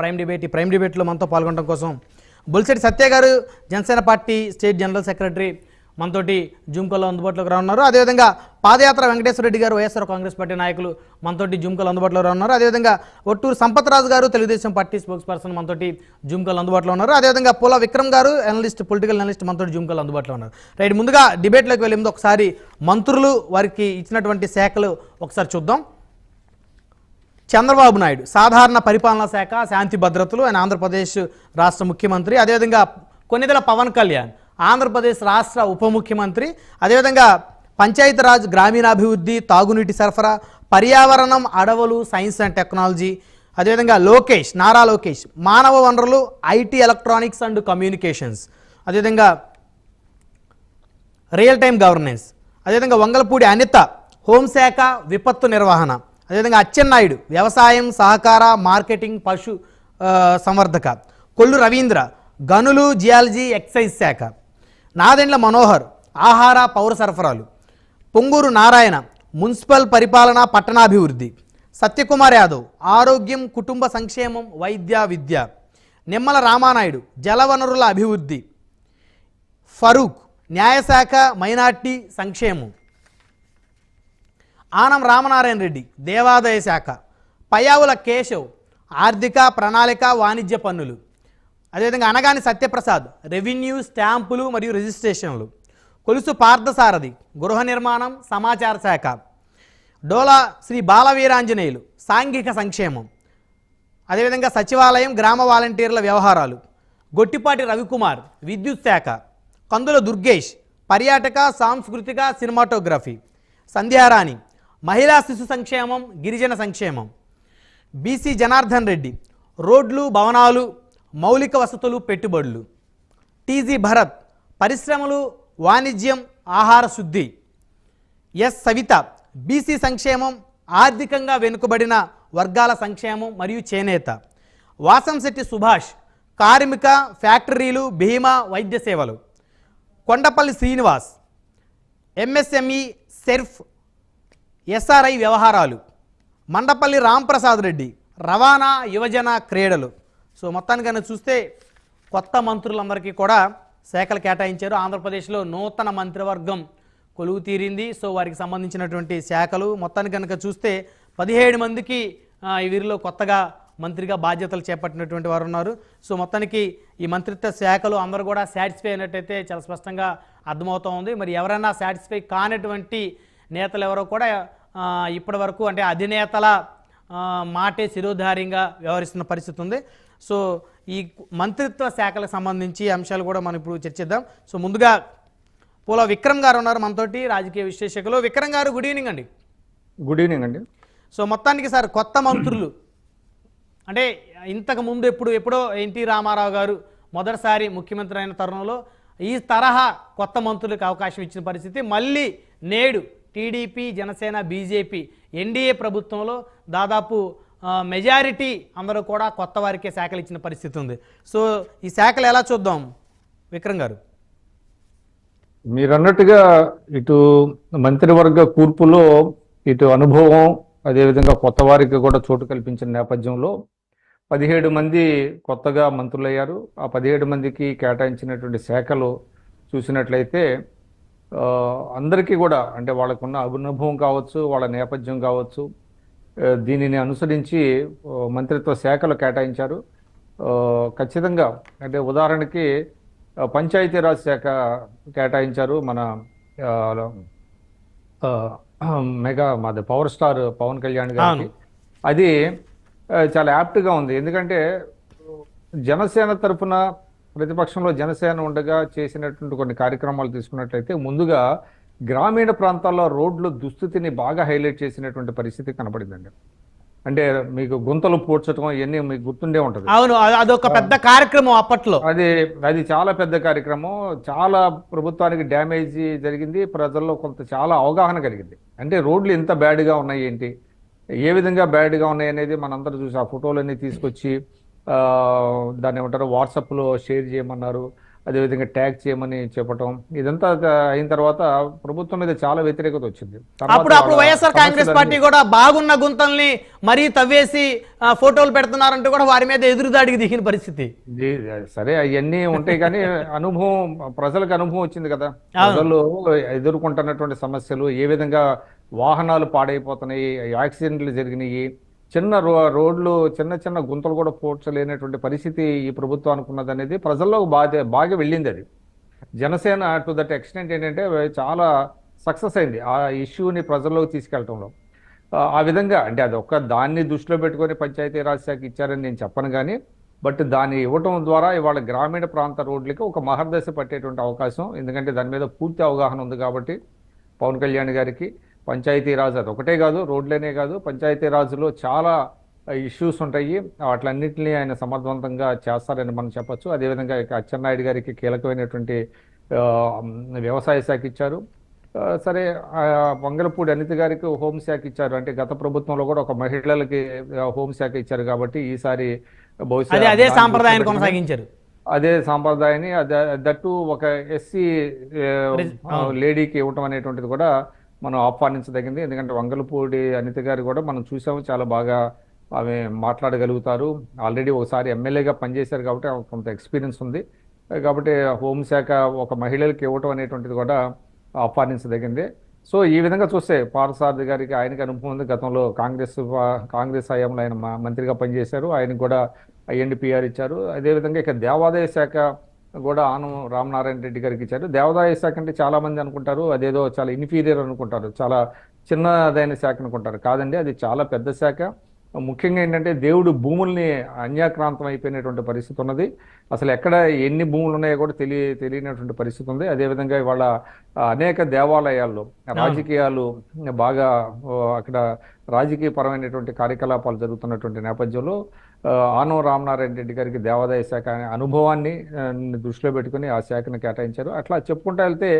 Prime debate ఈ prime డిబేట్లో మనతో పాల్గొనడం కోసం బుల్సెట్టి సత్య గారు Janasena party state general secretary మనతోటి జూమ్ అందుబాటులోకి రానున్నారు. అదేవిధంగా పాదయాత్ర వెంకటేశ్వర రెడ్డి గారు వైఎస్ఆర్ కాంగ్రెస్ పార్టీ నాయకులు మనతోటి జుంకలు అందుబాటులో ఉన్నారు అదేవిధంగా ఒట్టూరు సంపత్ రాజు గారు తెలుగుదేశం పార్టీ స్పోక్స్ పర్సన్ మనతోటి జుంకలు అందుబాటులో ఉన్నారు. అదేవిధంగా పుల విక్రమ్ గారు అనలిస్ట్ పొలిటికల్ అనలిస్ట్ మనతోటి జూమ్ అందుబాటులో ఉన్నారు. రైట్ ముందుగా డిబేట్లోకి వెళ్ళే ముందు ఒకసారి మంత్రులు వారికి ఇచ్చినటువంటి శాఖలు ఒకసారి చూద్దాం. చంద్రబాబు నాయుడు సాధారణ పరిపాలనా శాఖ శాంతి భద్రతలు ఆయన ఆంధ్రప్రదేశ్ రాష్ట్ర ముఖ్యమంత్రి అదేవిధంగా కొన్నిదల పవన్ కళ్యాణ్ ఆంధ్రప్రదేశ్ రాష్ట్ర ఉప ముఖ్యమంత్రి అదేవిధంగా పంచాయతీరాజ్ గ్రామీణాభివృద్ధి తాగునీటి సరఫరా పర్యావరణం అడవులు సైన్స్ అండ్ టెక్నాలజీ అదేవిధంగా లోకేష్ నారా లోకేష్ మానవ వనరులు ఐటీ ఎలక్ట్రానిక్స్ అండ్ కమ్యూనికేషన్స్ అదేవిధంగా రియల్ టైం గవర్నెన్స్ అదేవిధంగా వంగలపూడి అనిత హోంశాఖ విపత్తు నిర్వహణ. అదేవిధంగా అచ్చెన్నాయుడు వ్యవసాయం సహకార మార్కెటింగ్ పశు సంవర్ధక. కొల్లు రవీంద్ర గనులు జియాలజీ ఎక్సైజ్ శాఖ. నాదెండ్ల మనోహర్ ఆహార పౌర సరఫరాలు. పొంగూరు నారాయణ మున్సిపల్ పరిపాలన పట్టణాభివృద్ధి. సత్యకుమార్ యాదవ్ ఆరోగ్యం కుటుంబ సంక్షేమం వైద్య విద్య. నిమ్మల రామానాయుడు జలవనరుల అభివృద్ధి. ఫరూక్ న్యాయశాఖ మైనార్టీ సంక్షేమం. ఆనం రామనారాయణ రెడ్డి దేవాదాయ శాఖ పయావుల కేశవ్ ఆర్థిక ప్రణాళిక వాణిజ్య పన్నులు. అదేవిధంగా అనగాని సత్యప్రసాద్ రెవెన్యూ స్టాంపులు మరియు రిజిస్ట్రేషన్లు. కొలుసు పార్థసారథి గృహ నిర్మాణం సమాచార శాఖ. డోలా శ్రీ బాలవీరాంజనేయులు సాంఘిక సంక్షేమం. అదేవిధంగా సచివాలయం గ్రామ వాలంటీర్ల వ్యవహారాలు. గొట్టిపాటి రవికుమార్ విద్యుత్ శాఖ. కందుల దుర్గేష్ పర్యాటక సాంస్కృతిక సినిమాటోగ్రఫీ. సంధ్యారాణి మహిళా శిశు సంక్షేమం గిరిజన సంక్షేమం. బీసీ జనార్దన్ రెడ్డి రోడ్లు భవనాలు మౌలిక వసతులు పెట్టుబడులు. టీజీ భరత్ పరిశ్రమలు వాణిజ్యం ఆహార శుద్ధి. ఎస్ సవిత బీసీ సంక్షేమం ఆర్థికంగా వెనుకబడిన వర్గాల సంక్షేమం మరియు చేనేత. వాసంశెట్టి సుభాష్ కార్మిక ఫ్యాక్టరీలు బీమా వైద్య సేవలు. Kondapalli Srinivas MSME SERP SRI వ్యవహారాలు. మండపల్లి రాంప్రసాద్ రెడ్డి రవాణా యువజన క్రీడలు. సో మొత్తానికైనా చూస్తే కొత్త మంత్రులందరికీ కూడా శాఖలు కేటాయించారు. ఆంధ్రప్రదేశ్లో నూతన మంత్రివర్గం కొలువు తీరింది. సో వారికి సంబంధించినటువంటి శాఖలు. మొత్తానికి కనుక చూస్తే పదిహేడు మందికి వీరిలో కొత్తగా మంత్రిగా బాధ్యతలు చేపట్టినటువంటి వారు ఉన్నారు. సో మొత్తానికి ఈ మంత్రిత్వ శాఖలు అందరూ కూడా సాటిస్ఫై అయినట్టయితే చాలా స్పష్టంగా అర్థమవుతూ ఉంది. మరి ఎవరైనా సాటిస్ఫై కానటువంటి నేతలు ఎవరో కూడా ఇప్పటి వరకు అంటే అధినేతల మాటే శిరోధార్యంగా వ్యవహరిస్తున్న పరిస్థితి ఉంది. సో ఈ మంత్రిత్వ శాఖలకు సంబంధించి అంశాలు కూడా మనం ఇప్పుడు చర్చిద్దాం. సో ముందుగా పూల విక్రమ్ గారు ఉన్నారు మనతోటి రాజకీయ విశ్లేషకులు. విక్రమ్ గారు గుడ్ ఈవినింగ్ అండి. గుడ్ ఈవినింగ్ అండి. సో మొత్తానికి సార్ కొత్త మంత్రులు. అంటే ఇంతకు ముందు ఎప్పుడు ఎప్పుడో ఎన్టీ రామారావు గారు మొదటిసారి ముఖ్యమంత్రి అయిన తరుణంలో ఈ తరహా కొత్త మంత్రులకు అవకాశం ఇచ్చిన పరిస్థితి. మళ్ళీ నేడు టీడీపీ జనసేన బీజేపీ ఎన్డీఏ ప్రభుత్వంలో దాదాపు మెజారిటీ అందరూ కూడా కొత్త వారికే శాఖలు ఇచ్చిన పరిస్థితి ఉంది. సో ఈ శాఖలు ఎలా చూద్దాం? విక్రమ్ గారు. మీరు అన్నట్టుగా ఇటు మంత్రివర్గ కూర్పులో ఇటు అనుభవం అదేవిధంగా కొత్త వారికి కూడా చోటు కల్పించిన నేపథ్యంలో పదిహేడు మంది కొత్తగా మంత్రులయ్యారు. ఆ పదిహేడు మందికి కేటాయించినటువంటి శాఖలు చూసినట్లయితే అందరికీ కూడా అంటే వాళ్ళకున్న అనుభవం కావచ్చు వాళ్ళ నేపథ్యం కావచ్చు దీనిని అనుసరించి మంత్రిత్వ శాఖలు కేటాయించారు. ఖచ్చితంగా అంటే ఉదాహరణకి పంచాయతీరాజ్ శాఖ కేటాయించారు మన మెగా మాది పవర్ స్టార్ పవన్ కళ్యాణ్ గారికి. అది చాలా యాప్ట్గా ఉంది. ఎందుకంటే జనసేన తరఫున ప్రతిపక్షంలో జనసేన ఉండగా చేసినటువంటి కొన్ని కార్యక్రమాలు తీసుకున్నట్లయితే ముందుగా గ్రామీణ ప్రాంతాల్లో రోడ్లు దుస్థితిని బాగా హైలైట్ చేసినటువంటి పరిస్థితి కనపడిందండి. అంటే మీకు గుంతలు పూడ్చడం ఇవన్నీ మీకు గుర్తుండే ఉంటుంది. అవును అది- అదొక పెద్ద కార్యక్రమం అప్పట్లో. అది అది చాలా పెద్ద కార్యక్రమం. చాలా ప్రభుత్వానికి డ్యామేజ్ జరిగింది. ప్రజల్లో కొంత చాలా అవగాహన కలిగింది. అంటే రోడ్లు ఎంత బ్యాడ్గా ఉన్నాయి ఏంటి? ఏ విధంగా బ్యాడ్గా ఉన్నాయి అనేది మనందరూ చూసి ఆ ఫోటోలన్నీ తీసుకొచ్చి దాన్ని ఏమంటారు వాట్సాప్లో షేర్ చేయమన్నారు అదేవిధంగా ట్యాగ్ చేయమని చెప్పటం ఇదంతా అయిన తర్వాత ప్రభుత్వం మీద చాలా వ్యతిరేకత వచ్చింది. అప్పుడు అప్పుడు వైఎస్ఆర్ కాంగ్రెస్ పార్టీ కూడా బాగున్న గుంతల్ని మరీ తవ్వేసి ఫోటోలు పెడుతున్నారంటూ కూడా వారి మీద ఎదురుదాడికి దిగిన పరిస్థితి. సరే అవన్నీ ఉంటాయి కానీ అనుభవం ప్రజలకు అనుభవం వచ్చింది కదా. ప్రజలు ఎదుర్కొంటున్నటువంటి సమస్యలు ఏ విధంగా వాహనాలు పాడైపోతున్నాయి యాక్సిడెంట్లు జరిగినాయి చిన్న రో రోడ్లు చిన్న చిన్న గుంతలు కూడా పోడ్చలేనటువంటి పరిస్థితి ఈ ప్రభుత్వా అనుకున్నది అనేది ప్రజల్లో బాగా బాగా వెళ్ళింది అది జనసేన టు దట్ ఎక్స్టెంట్ ఏంటంటే చాలా సక్సెస్ అయింది ఆ ఇష్యూని ప్రజల్లోకి తీసుకెళ్ళటంలో ఆ, ఆ విధంగా అంటే అది ఒక్క దాన్ని దృష్టిలో పెట్టుకొని పంచాయతీరాజ్ శాఖ ఇచ్చారని నేను చెప్పను కానీ బట్ దాన్ని ఇవ్వటం ద్వారా ఇవాళ గ్రామీణ ప్రాంత రోడ్లకి ఒక మహర్దశ పట్టేటువంటి అవకాశం. ఎందుకంటే దాని మీద పూర్తి అవగాహన ఉంది కాబట్టి పవన్ కళ్యాణ్ గారికి. పంచాయతీరాజ్ అది ఒకటే కాదు రోడ్లనే కాదు పంచాయతీరాజ్లో చాలా ఇష్యూస్ ఉంటాయి. వాటిలన్నింటినీ ఆయన సమర్థవంతంగా చేస్తారని మనం చెప్పొచ్చు. అదేవిధంగా అచ్చెన్నాయుడు గారికి కీలకమైనటువంటి వ్యవసాయ శాఖ ఇచ్చారు. సరే వంగలపూడి అనిత గారికి హోంశాఖ ఇచ్చారు. అంటే గత ప్రభుత్వంలో కూడా ఒక మహిళలకి హోంశాఖ ఇచ్చారు కాబట్టి ఈసారి బహుశా అదే సాంప్రదాయాన్ని కొనసాగించారు. అదే సాంప్రదాయాన్ని దట్టు ఒక ఎస్సీ. లేడీకి ఇవ్వటం అనేటువంటిది కూడా మనం ఆహ్వానించదగింది. ఎందుకంటే వంగలపూడి అనిత గారు కూడా మనం చూసాము చాలా బాగా ఆమె మాట్లాడగలుగుతారు. ఆల్రెడీ ఒకసారి ఎమ్మెల్యేగా పనిచేశారు కాబట్టి కొంత ఎక్స్పీరియన్స్ ఉంది. కాబట్టి హోంశాఖ ఒక మహిళలకు ఇవ్వటం అనేటువంటిది కూడా ఆహ్వానించదగింది. సో ఈ విధంగా చూస్తే పార్థసారథి గారికి ఆయనకి అనుభవం ఉంది. గతంలో కాంగ్రెస్ కాంగ్రెస్ హయాంలో ఆయన మంత్రిగా పనిచేశారు. ఆయనకు కూడా ఐఎన్డిపిఆర్ ఇచ్చారు. అదేవిధంగా ఇక దేవాదాయ శాఖ కూడా ఆనం రామనారాయణ రెడ్డి గారికి ఇచ్చారు. దేవాదాయ శాఖ అంటే చాలా మంది అనుకుంటారు. అదేదో చాలా ఇన్ఫీరియర్ అనుకుంటారు. చాలా చిన్నదైన శాఖ అనుకుంటారు. కాదండి అది చాలా పెద్ద శాఖ. ముఖ్యంగా ఏంటంటే దేవుడు భూముల్ని అన్యాక్రాంతం అయిపోయినటువంటి పరిస్థితి ఉన్నది. అసలు ఎక్కడ ఎన్ని భూములు ఉన్నాయో కూడా తెలియ తెలియనటువంటి పరిస్థితి ఉంది. అదేవిధంగా ఇవాళ అనేక దేవాలయాల్లో రాజకీయాలు బాగా అక్కడ రాజకీయ పరమైనటువంటి కార్యకలాపాలు జరుగుతున్నటువంటి నేపథ్యంలో ఆనం రామనారాయణ రెడ్డి గారికి దేవాదాయ శాఖ అనే అనుభవాన్ని దృష్టిలో పెట్టుకుని ఆ శాఖను కేటాయించారు. అట్లా చెప్పుకుంటా వెళ్తే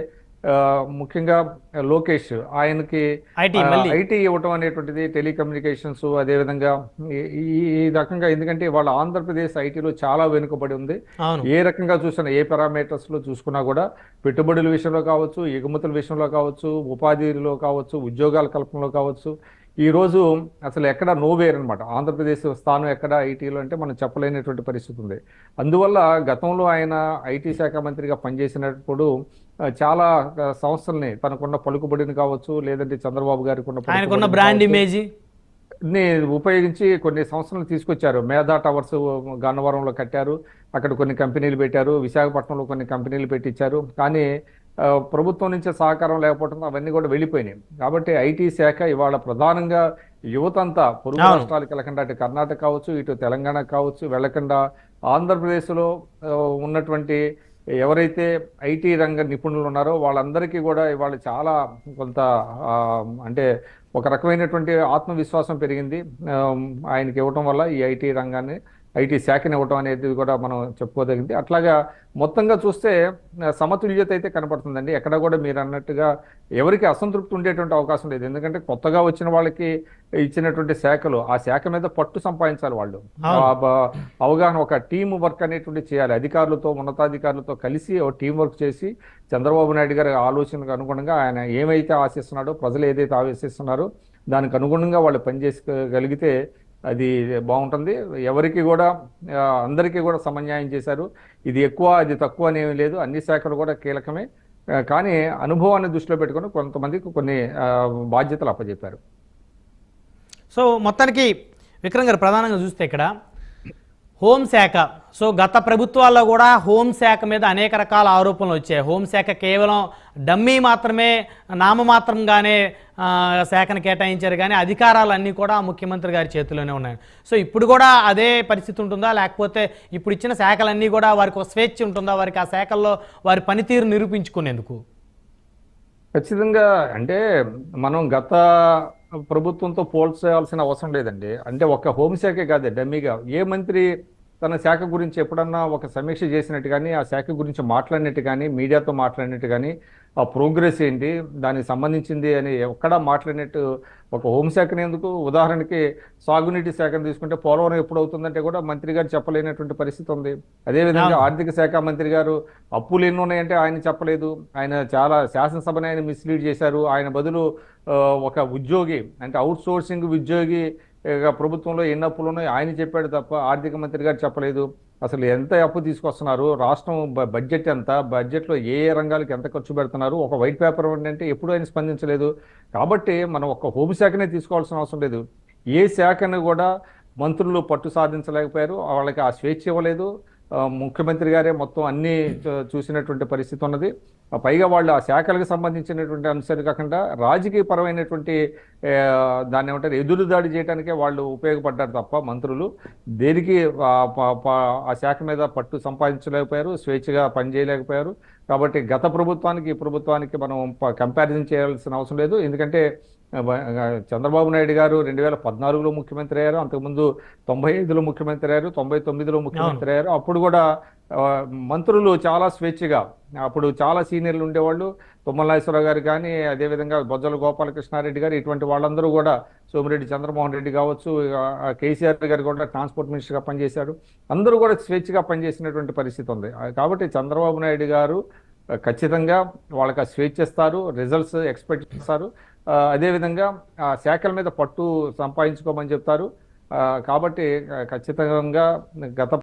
ముఖ్యంగా లోకేష్ ఆయనకి ఐటీ ఇవ్వటం అనేటువంటిది టెలికమ్యూనికేషన్స్ అదేవిధంగా ఈ- రకంగా ఎందుకంటే వాళ్ళ ఆంధ్రప్రదేశ్ ఐటీలో చాలా వెనుకబడి ఉంది. ఏ రకంగా చూసినా ఏ parameters లో చూసుకున్నా కూడా పెట్టుబడుల విషయంలో కావచ్చు ఎగుమతుల విషయంలో కావచ్చు ఉపాధిలో కావచ్చు ఉద్యోగాల కల్పనలో కావచ్చు ఈ రోజు అసలు ఎక్కడ నోవేర్ అనమాట ఆంధ్రప్రదేశ్ స్థానం ఎక్కడ ఐటీలో అంటే మనం చెప్పలేనటువంటి పరిస్థితి ఉంది. అందువల్ల గతంలో ఆయన ఐటీ శాఖ మంత్రిగా పనిచేసినప్పుడు చాలా సంస్థల్ని తనకున్న పలుకుబడిని కావచ్చు లేదంటే చంద్రబాబు గారికి ఉన్న బ్రాండ్. ఇమేజ్ని ఉపయోగించి కొన్ని సంస్థలను తీసుకొచ్చారు. మేధా టవర్స్ గన్నవరంలో కట్టారు. అక్కడ కొన్ని కంపెనీలు పెట్టారు. విశాఖపట్నంలో కొన్ని కంపెనీలు పెట్టించారు. కానీ ప్రభుత్వం నుంచి సహకారం లేకపోవడం అవన్నీ కూడా వెళ్ళిపోయినాయి కాబట్టి ఐటీ శాఖ ఇవాళ ప్రధానంగా యువతంతా పొరుగు అవును. రాష్ట్రాలకు వెళ్ళకుండా అటు కర్ణాటక కావచ్చు ఇటు తెలంగాణ కావచ్చు వెళ్ళకుండా ఆంధ్రప్రదేశ్లో ఉన్నటువంటి ఎవరైతే ఐటీ రంగ నిపుణులు ఉన్నారో వాళ్ళందరికీ కూడా ఇవాళ చాలా కొంత అంటే ఒక రకమైనటువంటి ఆత్మవిశ్వాసం పెరిగింది ఆయనకి ఇవ్వటం వల్ల ఈ ఐటీ రంగాన్ని ఐటీ శాఖని ఇవ్వటం అనేది కూడా మనం చెప్పుకోదగింది. అట్లాగా మొత్తంగా చూస్తే సమతుల్యత అయితే కనపడుతుందండి. ఎక్కడ కూడా మీరు అన్నట్టుగా ఎవరికి అసంతృప్తి ఉండేటువంటి అవకాశం లేదు. ఎందుకంటే కొత్తగా వచ్చిన వాళ్ళకి ఇచ్చినటువంటి శాఖలు ఆ శాఖ మీద పట్టు సంపాదించాలి వాళ్ళు. అవగాహన ఒక టీం వర్క్ అనేటువంటి చేయాలి. అధికారులతో ఉన్నతాధికారులతో కలిసి ఒక టీం వర్క్ చేసి చంద్రబాబు నాయుడు గారి ఆలోచనకు అనుగుణంగా ఆయన ఏమైతే ఆశిస్తున్నాడో ప్రజలు ఏదైతే ఆశిస్తున్నారో దానికి అనుగుణంగా వాళ్ళు పనిచేసుకోగలిగితే అది బాగుంటుంది. ఎవరికి కూడా అందరికీ కూడా సమన్యాయం చేశారు. ఇది ఎక్కువ అది తక్కువ అనేమి లేదు. అన్ని శాఖలు కూడా కీలకమే. కానీ అనుభవాన్ని దృష్టిలో పెట్టుకొని కొంతమందికి కొన్ని బాధ్యతలు అప్పచెప్పారు సో మొత్తానికి విక్రమ్ గారు ప్రధానంగా చూస్తే ఇక్కడ హోంశాఖ సో గత ప్రభుత్వాల్లో కూడా హోంశాఖ మీద అనేక రకాల ఆరోపణలు వచ్చాయి. హోంశాఖ కేవలం డమ్మీ మాత్రమే నామమాత్రంగానే శాఖను కేటాయించారు. కానీ అధికారాలన్నీ కూడా ముఖ్యమంత్రి గారి చేతిలోనే ఉన్నాయి. సో ఇప్పుడు కూడా అదే పరిస్థితి ఉంటుందా? లేకపోతే ఇప్పుడు ఇచ్చిన శాఖలన్నీ కూడా వారికి స్వేచ్ఛ ఉంటుందా? వారికి ఆ శాఖల్లో వారి పనితీరు నిరూపించుకునేందుకు? ఖచ్చితంగా అంటే మనం గత ప్రభుత్వంతో పోల్చాల్సిన అవసరం లేదండి. అంటే ఒక హోంశాఖే కాదు డమ్మీగా. ఏ మంత్రి తన శాఖ గురించి ఎప్పుడన్నా ఒక సమీక్ష చేసినట్టు కానీ ఆ శాఖ గురించి మాట్లాడినట్టు కానీ మీడియాతో మాట్లాడినట్టు కానీ ఆ ప్రోగ్రెస్ ఏంటి దానికి సంబంధించింది అని ఎక్కడా మాట్లాడినట్టు ఒక హోంశాఖని ఎందుకు? ఉదాహరణకి సాగునీటి శాఖను తీసుకుంటే పోలవరం ఎప్పుడు అవుతుందంటే కూడా మంత్రి గారు చెప్పలేనటువంటి పరిస్థితి ఉంది. అదేవిధంగా. ఆర్థిక శాఖ మంత్రి గారు అప్పులు ఎన్ని ఉన్నాయంటే ఆయన చెప్పలేదు. ఆయన చాలా శాసనసభని ఆయన మిస్లీడ్ చేశారు. ఆయన బదులు ఒక ఉద్యోగి అంటే అవుట్ సోర్సింగ్ ఉద్యోగి ఇక ప్రభుత్వంలో ఎన్ని అప్పులు ఉన్నాయో ఆయన చెప్పాడు తప్ప ఆర్థిక మంత్రి గారు చెప్పలేదు. అసలు ఎంత అప్పు తీసుకొస్తున్నారు? రాష్ట్రం బ- బడ్జెట్ ఎంత? బడ్జెట్లో ఏ ఏ రంగాలకు ఎంత ఖర్చు పెడుతున్నారు? ఒక వైట్ పేపర్ అంటే ఎప్పుడు ఆయన స్పందించలేదు. కాబట్టి మనం ఒక హోంశాఖనే తీసుకోవాల్సిన అవసరం లేదు. ఏ శాఖను కూడా మంత్రులు పట్టు సాధించలేకపోయారు. వాళ్ళకి ఆ స్వేచ్ఛ ఇవ్వలేదు. ముఖ్యమంత్రి గారే మొత్తం అన్నీ చూసినటువంటి పరిస్థితి ఉన్నది. పైగా వాళ్ళు ఆ శాఖలకు సంబంధించినటువంటి అంశాలు కాకుండా రాజకీయ పరమైనటువంటి దాన్ని ఏమంటారు ఎదురుదాడి చేయడానికే వాళ్ళు ఉపయోగపడ్డారు తప్ప మంత్రులు. దేనికి ఆ, శాఖ మీద పట్టు సంపాదించలేకపోయారు స్వేచ్ఛగా పనిచేయలేకపోయారు కాబట్టి గత ప్రభుత్వానికి ఈ ప్రభుత్వానికి మనం కంపారిజన్ చేయాల్సిన అవసరం లేదు. ఎందుకంటే చంద్రబాబు నాయుడు గారు రెండు వేల పద్నాలుగులో ముఖ్యమంత్రి అయ్యారు. అంతకుముందు తొంభై ఐదులో ముఖ్యమంత్రి అయ్యారు తొంభై తొమ్మిదిలో ముఖ్యమంత్రి అయ్యారు. అప్పుడు కూడా మంత్రులు చాలా స్వేచ్ఛగా అప్పుడు చాలా సీనియర్లు ఉండేవాళ్ళు. తుమ్మలేశ్వర గారు కానీ అదేవిధంగా బొజ్జల గోపాలకృష్ణారెడ్డి గారు ఇటువంటి వాళ్ళందరూ కూడా సోమిరెడ్డి చంద్రమోహన్ రెడ్డి కావచ్చు కేసీఆర్ గారు కూడా ట్రాన్స్పోర్ట్ మినిస్టర్గా పనిచేశారు. అందరూ కూడా స్వేచ్ఛగా పనిచేసినటువంటి పరిస్థితి ఉంది. కాబట్టి చంద్రబాబు నాయుడు గారు ఖచ్చితంగా వాళ్ళకి ఆ స్వేచ్ఛ ఇస్తారు రిజల్ట్స్ ఎక్స్పెక్ట్ చేస్తారు. అదేవిధంగా ఆ శాఖల మీద పట్టు సంపాదించుకోమని చెప్తారు. కాబట్టి ఖచ్చితంగా గత